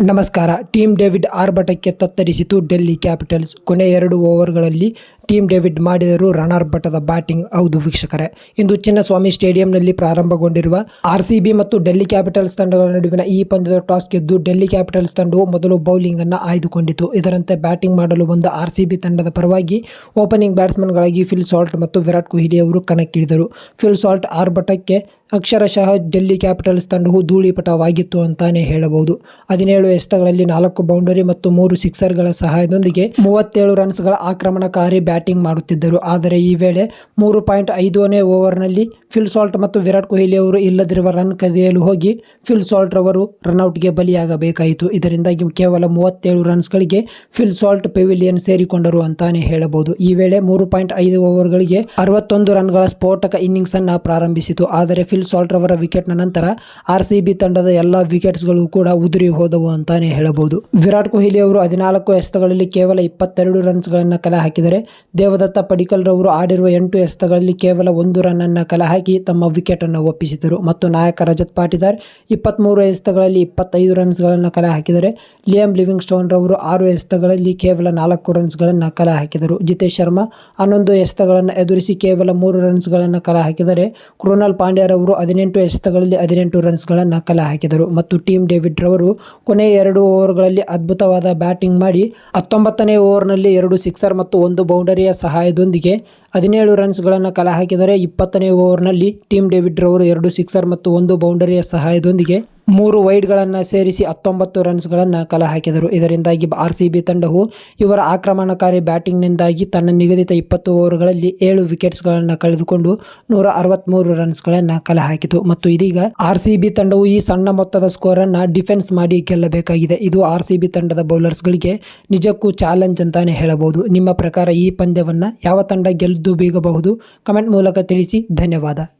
ನಮಸ್ಕಾರ. Team David ಆರ್ಭಟಕ್ಕೆ ತತ್ತರಿಸಿತು ಡೆಲ್ಲಿ ಕ್ಯಾಪಿಟಲ್ಸ್. ಕೊನೆ ಎರಡು ಓವರ್ಗಳಲ್ಲಿ ಟೀಮ್ ಡೇವಿಡ್ ಮಾಡಿದರು ರಣಾರ್ಭಟದ ಬ್ಯಾಟಿಂಗ್. ಹೌದು ವೀಕ್ಷಕರೇ. ಇಂದು ಚಿನ್ನಸ್ವಾಮಿ ಸ್ಟೇಡಿಯಂನಲ್ಲಿ ಪ್ರಾರಂಭಗೊಂಡಿರುವ ಆರ್ಸಿಬಿ ಮತ್ತು ಡೆಲ್ಲಿ ಕ್ಯಾಪಿಟಲ್ಸ್ ತಂಡಗಳ ನಡುವಿನ ಈ ಪಂದ್ಯದ ಟಾಸ್ ಗೆದ್ದು ಡೆಲ್ಲಿ ಕ್ಯಾಪಿಟಲ್ಸ್ ತಂಡವು ಮೊದಲು ಬೌಲಿಂಗ್ ಅನ್ನು ಆಯ್ದುಕೊಂಡಿತು. ಇದರಂತೆ ಬ್ಯಾಟಿಂಗ್ ಮಾಡಲು ಬಂದ ಆರ್ಸಿಬಿ ತಂಡದ ಪರವಾಗಿ ಓಪನಿಂಗ್ ಬ್ಯಾಟ್ಸ್ಮನ್ಗಳಾಗಿ ಫಿಲ್ ಸಾಲ್ಟ್ ಮತ್ತು ವಿರಾಟ್ ಕೊಹ್ಲಿ ಅವರು ಕಣಕ್ಕಿಳಿದರು. ಫಿಲ್ ಸಾಲ್ಟ್ ಆರ್ಭಟಕ್ಕೆ ಅಕ್ಷರಶಃ ಡೆಲ್ಲಿ ಕ್ಯಾಪಿಟಲ್ಸ್ ತಂಡವು ಧೂಳಿಪಟವಾಗಿತ್ತು ಅಂತಾನೆ ಹೇಳಬಹುದು. ಹದಿನೇಳು ಎಸೆತಗಳಲ್ಲಿ ನಾಲ್ಕು ಬೌಂಡರಿ ಮತ್ತು ಮೂರು ಸಿಕ್ಸರ್ಗಳ ಸಹಾಯದೊಂದಿಗೆ ಮೂವತ್ತೇಳು ರನ್ಸ್ಗಳ ಆಕ್ರಮಣಕಾರಿ ಬ್ಯಾಟಿಂಗ್ ಮಾಡುತ್ತಿದ್ದರು. ಆದರೆ ಈ ವೇಳೆ ಮೂರು ಪಾಯಿಂಟ್ ಐದನೇ ಓವರ್ನಲ್ಲಿ ಫಿಲ್ ಸಾಲ್ಟ್ ಮತ್ತು ವಿರಾಟ್ ಕೊಹ್ಲಿ ಅವರು ಇಲ್ಲದಿರುವ ರನ್ ಕದಿಯಲು ಹೋಗಿ ಫಿಲ್ ಸಾಲ್ಟ್ ರವರು ರನ್ಔಟ್ಗೆ ಬಲಿಯಾಗಬೇಕಾಯಿತು. ಇದರಿಂದಾಗಿ ಕೇವಲ ಮೂವತ್ತೇಳು ರನ್ಸ್ಗಳಿಗೆ ಫಿಲ್ ಸಾಲ್ಟ್ ಪೆವಿಲಿಯನ್ ಸೇರಿಕೊಂಡರು ಅಂತಾನೆ ಹೇಳಬಹುದು. ಈ ವೇಳೆ ಮೂರು ಪಾಯಿಂಟ್ ಐದು ಓವರ್ಗಳಿಗೆ ಅರವತ್ತೊಂದು ರನ್ಗಳ ಸ್ಫೋಟಕ ಇನ್ನಿಂಗ್ಸ್ ಅನ್ನ ಪ್ರಾರಂಭಿಸಿತು. ಆದರೆ ಫಿಲ್ ಸಾಲ್ಟ್ ರವರ ವಿಕೆಟ್ನ ನಂತರ ಆರ್ ಸಿ ಬಿ ತಂಡದ ಎಲ್ಲ ವಿಕೆಟ್ಸ್ಗಳು ಕೂಡ ಉದುರಿ ಹೋದವು ಅಂತಾನೆ ಹೇಳಬಹುದು. ವಿರಾಟ್ ಕೊಹ್ಲಿ ಅವರು ಹದಿನಾಲ್ಕು ಎಸೆತಗಳಲ್ಲಿ ಕೇವಲ ಇಪ್ಪತ್ತೆರಡು ರನ್ಸ್ ಗಳನ್ನ ಕಲೆ ಹಾಕಿದರೆ, ದೇವದತ್ತ ಪಡಿಕಲ್ ರವರು ಆಡಿರುವ ಎಂಟು ಎಸೆತಗಳಲ್ಲಿ ಕೇವಲ ಒಂದು ರನ್ ಅನ್ನ ಕಲೆ ಹಾಕಿ ತಮ್ಮ ವಿಕೆಟ್ ಅನ್ನು ಒಪ್ಪಿಸಿದರು. ಮತ್ತು ನಾಯಕ ರಜತ್ ಪಾಟಿದಾರ್ ಇಪ್ಪತ್ತ್ಮೂರು ಎಸೆತಗಳಲ್ಲಿ ಇಪ್ಪತ್ತೈದು ರನ್ಸ್ಗಳನ್ನು ಕಲೆ ಹಾಕಿದರೆ ಲಿಯಮ್ ಲಿವಿಂಗ್ ಸ್ಟೋನ್ ರವರು ಆರು ಎಸೆತಗಳಲ್ಲಿ ಕೇವಲ ನಾಲ್ಕು ರನ್ಸ್ ಗಳನ್ನ ಕಲೆ ಹಾಕಿದರು. ಜಿತೇಶ್ ಶರ್ಮಾ ಹನ್ನೊಂದು ಎಸೆತಗಳನ್ನು ಎದುರಿಸಿ ಕೇವಲ ಮೂರು ರನ್ಸ್ಗಳನ್ನು ಕಲೆ ಹಾಕಿದರೆ, ಕೃಣಾಲ್ ಪಾಂಡ್ಯರವರು ಹದಿನೆಂಟು ಎಸೆತಗಳಲ್ಲಿ ಹದಿನೆಂಟು ರನ್ಸ್ಗಳನ್ನು ಕಲೆ ಹಾಕಿದರು. ಮತ್ತು ಟೀಮ್ ಡೇವಿಡ್ ರವರು ಕೊನೆಯ ಎರಡು ಓವರ್ಗಳಲ್ಲಿ ಅದ್ಭುತವಾದ ಬ್ಯಾಟಿಂಗ್ ಮಾಡಿ ಹತ್ತೊಂಬತ್ತನೇ ಓವರ್ನಲ್ಲಿ ಎರಡು ಸಿಕ್ಸರ್ ಮತ್ತು ಒಂದು ಬೌಂಡರಿಯ ಸಹಾಯದೊಂದಿಗೆ ಹದಿನೇಳು ರನ್ಸ್ಗಳನ್ನು ಕಲೆ ಹಾಕಿದರೆ ಇಪ್ಪತ್ತನೇ ಓವರ್ನಲ್ಲಿ ಟೀಮ್ ಡೇವಿಡ್ ರವರು ಎರಡು ಸಿಕ್ಸರ್ ಮತ್ತು ಒಂದು ಬೌಂಡರಿಯ ಸಹಾಯದೊಂದಿಗೆ ಮೂರು ವೈಡ್ಗಳನ್ನು ಸೇರಿಸಿ ಹತ್ತೊಂಬತ್ತು ರನ್ಸ್ಗಳನ್ನು ಕಲೆ ಹಾಕಿದರು. ಇದರಿಂದಾಗಿ ಆರ್ ಸಿ ಬಿ ತಂಡವು ಇವರ ಆಕ್ರಮಣಕಾರಿ ಬ್ಯಾಟಿಂಗ್ನಿಂದಾಗಿ ತನ್ನ ನಿಗದಿತ ಇಪ್ಪತ್ತು ಓವರ್ಗಳಲ್ಲಿ ಏಳು ವಿಕೆಟ್ಸ್ಗಳನ್ನು ಕಳೆದುಕೊಂಡು ನೂರ ಅರವತ್ತ್ಮೂರು ರನ್ಸ್ಗಳನ್ನು ಕಲೆ ಹಾಕಿತು. ಮತ್ತು ಇದೀಗ ಆರ್ ಸಿ ಬಿ ತಂಡವು ಈ ಸಣ್ಣ ಮೊತ್ತದ ಸ್ಕೋರನ್ನು ಡಿಫೆನ್ಸ್ ಮಾಡಿ ಗೆಲ್ಲಬೇಕಾಗಿದೆ. ಇದು ಆರ್ ಸಿ ಬಿ ತಂಡದ ಬೌಲರ್ಸ್ಗಳಿಗೆ ನಿಜಕ್ಕೂ ಚಾಲೆಂಜ್ ಅಂತಾನೆ ಹೇಳಬಹುದು. ನಿಮ್ಮ ಪ್ರಕಾರ ಈ ಪಂದ್ಯವನ್ನು ಯಾವ ತಂಡ ಗೆದ್ದು ಬೀಗಬಹುದು? ಕಮೆಂಟ್ ಮೂಲಕ ತಿಳಿಸಿ. ಧನ್ಯವಾದ.